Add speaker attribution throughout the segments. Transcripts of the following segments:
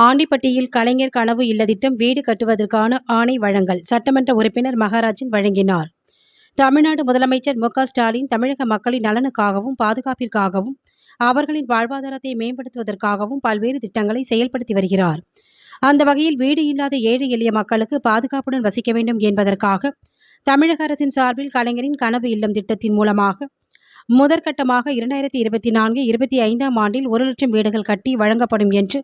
Speaker 1: ஆண்டிப்பட்டியில் கலைஞர் கனவு இல்ல திட்டம் வீடு கட்டுவதற்கான ஆணை வழங்கல் சட்டமன்ற உறுப்பினர் மகாராஜன் வழங்கினார். தமிழ்நாடு முதலமைச்சர் மு ஸ்டாலின் தமிழக மக்களின் நலனுக்காகவும் பாதுகாப்பிற்காகவும் அவர்களின் வாழ்வாதாரத்தை மேம்படுத்துவதற்காகவும் பல்வேறு திட்டங்களை செயல்படுத்தி வருகிறார். அந்த வகையில் வீடு இல்லாத ஏழை எளிய மக்களுக்கு பாதுகாப்புடன் வசிக்க வேண்டும் என்பதற்காக தமிழக அரசின் சார்பில் கலைஞரின் கனவு இல்லம் திட்டத்தின் மூலமாக முதற்கட்டமாக இரண்டாயிரத்தி இருபத்தி நான்கு இருபத்தி ஐந்தாம் ஆண்டில் ஒரு லட்சம் வீடுகள் கட்டி வழங்கப்படும் என்று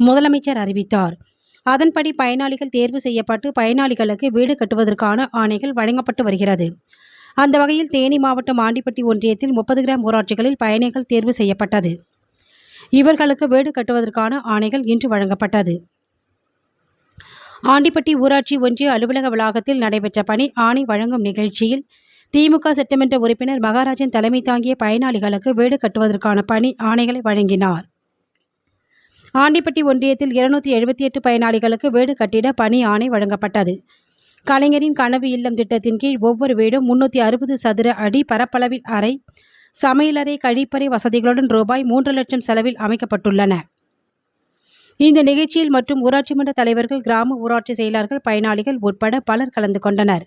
Speaker 1: முதலமைச்சர் அறிவித்தார். அதன்படி பயனாளிகள் தேர்வு செய்யப்பட்டு பயனாளிகளுக்கு வீடு கட்டுவதற்கான ஆணைகள் வழங்கப்பட்டு வருகிறது. அந்த வகையில் தேனி மாவட்டம் ஆண்டிப்பட்டி ஒன்றியத்தில் முப்பது கிராம் ஊராட்சிகளில் பயணிகள் தேர்வு செய்யப்பட்டது. இவர்களுக்கு வீடு கட்டுவதற்கான ஆணைகள் இன்று வழங்கப்பட்டது. ஆண்டிப்பட்டி ஊராட்சி ஒன்றிய அலுவலக வளாகத்தில் நடைபெற்ற பணி ஆணை வழங்கும் நிகழ்ச்சியில் திமுக சட்டமன்ற உறுப்பினர் மகாராஜன் தலைமை தாங்கிய பயனாளிகளுக்கு வீடு கட்டுவதற்கான பணி ஆணைகளை வழங்கினார். ஆண்டிப்பட்டி ஒன்றியத்தில் இருநூத்தி எழுபத்தி எட்டு பயனாளிகளுக்கு வீடு கட்டிட பணி ஆணை வழங்கப்பட்டது. கலைஞரின் கனவு இல்லம் திட்டத்தின் கீழ் ஒவ்வொரு வீடும் முன்னூற்றி அறுபது சதுர அடி பரப்பளவில் அறை சமையலறை கழிப்பறை வசதிகளுடன் ரூபாய் மூன்று லட்சம் செலவில் அமைக்கப்பட்டுள்ளன. இந்த நிகழ்ச்சியில் மற்றும் ஊராட்சி மன்ற தலைவர்கள் கிராம ஊராட்சி செயலாளர்கள் பயனாளிகள் உட்பட பலர் கலந்து கொண்டனர்.